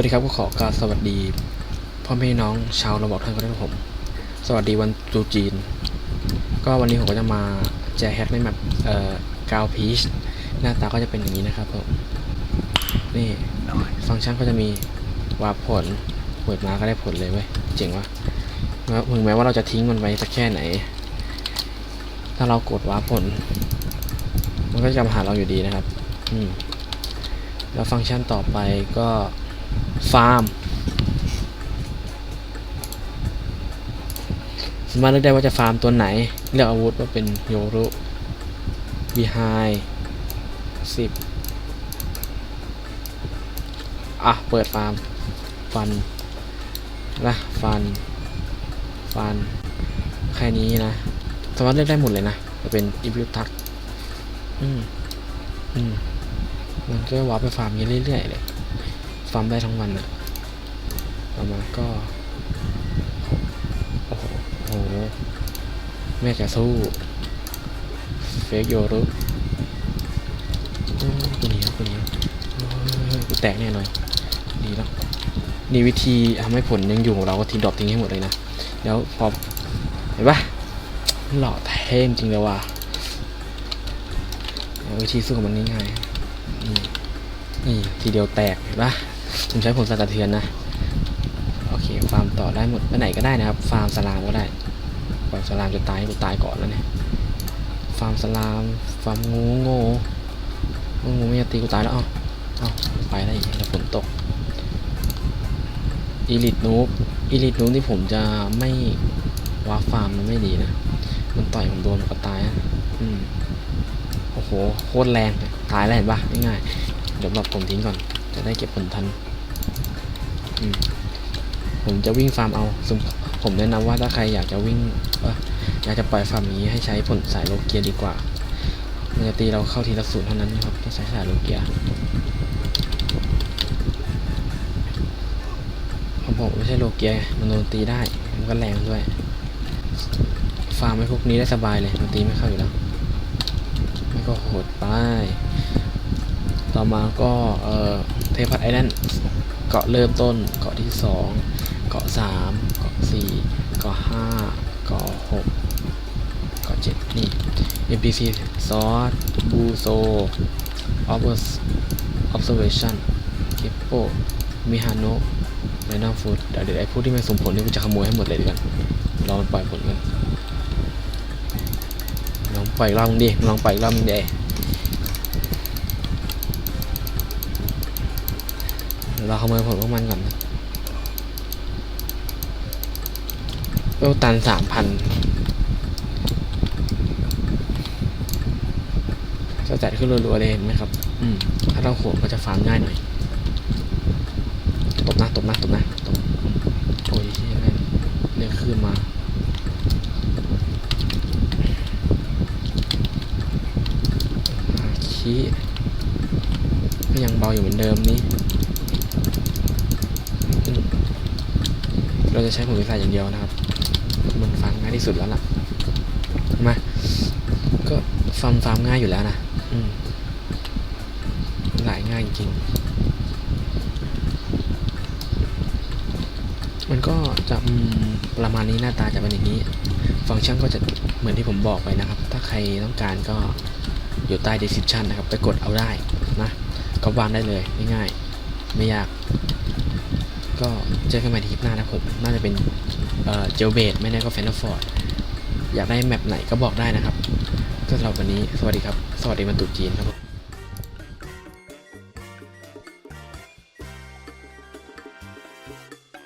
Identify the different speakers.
Speaker 1: วัสดีครับก็ขอกรารสวัสดีพ่อแม่น้องชาวระบอกท่านก็ได้ครับผมสวัสดีวันตรุษจีน ก็วันนี้ผมก็จะมาแจกแฮกในแมปเอ่อกาวพีชหน้าตาก็จะเป็นอย่างนี้นะครับผมนี่ฟังก์ชันก็จะมีวาร์ปผลเปิดมาก็ได้ผลเลยเว้ยเจ๋งว่ะถึงแม้ว่าเราจะทิ้งมันไว้สักแค่ไหน ถ้าเรากดวาร์ปผล มันก็จะมาหาเราอยู่ดีนะครับ อืมแล้วฟังก์ชันต่อไปก็ ฟาร์มสามารถเลือกได้ว่าจะฟาร์มตัวไหน เลือกอาวุธว่าเป็นโยรุบีไฮสิบอะ เปิดฟาร์ม ฟันนะฟัน ฟัน แค่นี้นะ สามารถเลือกได้หมดเลยนะ จะเป็นอิบิวทัก อืม อืม มันก็วาร์ปไปฟาร์มย่างนี้เรื่อยๆเลย ฟาร์มได้ทั้งวันอะต่อมาก็ โอ้โหโอ้โหแม่จะสู้เฟกโยรุโอ้กูเหนียวกูเหนียวโอ้ยกูแตกแน่เลยดีแล้วนี่วิธีทำให้ผลยังอยู่ของเราก็ทิ้งดรอปทิ้งให้หมดเลยนะ แล้วพอเห็นปะหล่อเท่จริงเลยว่ะวิธีสู้กับมันง่ายๆนี่ทีเดียวแตกเห็นปะ ผมใช้ผลสั่นสะเทือนนะ โอเค ฟาร์มต่อได้หมดไปไหนก็ได้นะครับ ฟาร์มสลามก็ได้ปล่อยสลามจะตายให้กูตายก่อนแล้วเนี่ย ฟาร์มสลาม ฟาร์มงูโง่งูงูไม่จะตีกูตายแล้วเอ้าเอ้าไปได้อีกแล้วฝนตกอีลิทนูบอีลิทนูบที่ผมจะไม่วาฟาร์มมันไม่ดีนะ มันต่อยผมโดนก็ตายอะอืมโอ้โห โคตรแรง ตายแล้วเห็นปะง่ายๆเดี๋ยวแบบผมทิ้งก่อน จะได้เก็บผลทัน ผมจะวิ่งฟาร์มเอาซึ่งผมแนะนำว่าถ้าใครอยากจะวิ่งออยากจะปล่อยฟาร์มนี้ให้ใช้ผลสายโลเกียดีกว่ามันจะตีเราเข้าทีละศูนย์เท่านั้นครับต้องใช้สายโลเกียของผมไม่ใช่โลเกียมันโดนตีได้มันก็แรงด้วย ฟาร์มไอ้พวกนี้ได้สบายเลยมันตีไม่เข้าอยู่แล้วไม่ก็โหดไปต่อมาก็เออ ทพัทไอแลนด์เกาะเริ่มต้น เกาะที่สองเกาะสามเกาะสี่เกาะห้าเกาะหกเกาะเจ็ดนี่ NPC ซอสบูโซ observation เกปโปมิฮาโนะแรนดอฟูดเดี๋ยวเดี๋ยวไอ้พวกที่ไม่สมผลนี่กูจะขโมยให้หมดเลยดีกว่าลองปล่อยผลกันลองปล่อยรอบมึงดิลองปล่อยรอบมึงดิ เดี๋ยวเราขโมยผลพวกมันก่อนนะเวลตันสามพันจะจัดขึ้นรัวๆเลยเห็นไหมครับ อืม ถ้าเราโขนก็จะฟาร์มง่ายหน่อย ตบนะ ตบนะ ตบนะ ตบ โอ้ยเหี้ยแม่งเรียกขึ้นมาอาคีก็ยังเบาอยู่เหมือนเดิมนี่อืม เราจะใช้ผลวิสัยอย่างเดียวนะครับ มันฟังง่ายที่สุดแล้วล่ะมาก็ฟาร์มฟาร์มง่ายอยู่แล้วนะอืหลายง่ายจริงมันก็จะประมาณนี้หน้าตาจะเป็นอย่างนี้ ฟังก์ชันก็จะเหมือนที่ผมบอกไปนะครับ ถ้าใครต้องการก็อยู่ใต้ description นะครับ ไปกดเอาได้นะก็วางได้เลยง่ายๆไม่ยาก ก็เจอกันใหม่ที่คลิปหน้านะผม น่าจะเป็นเจลเบดไม่แน่ก็แฟนฟอร์ดอยากได้แมปไหนก็บอกได้นะครับก็สำหรับวันนี้สวัสดีครับ สวัสดีมันตุจีนครับผม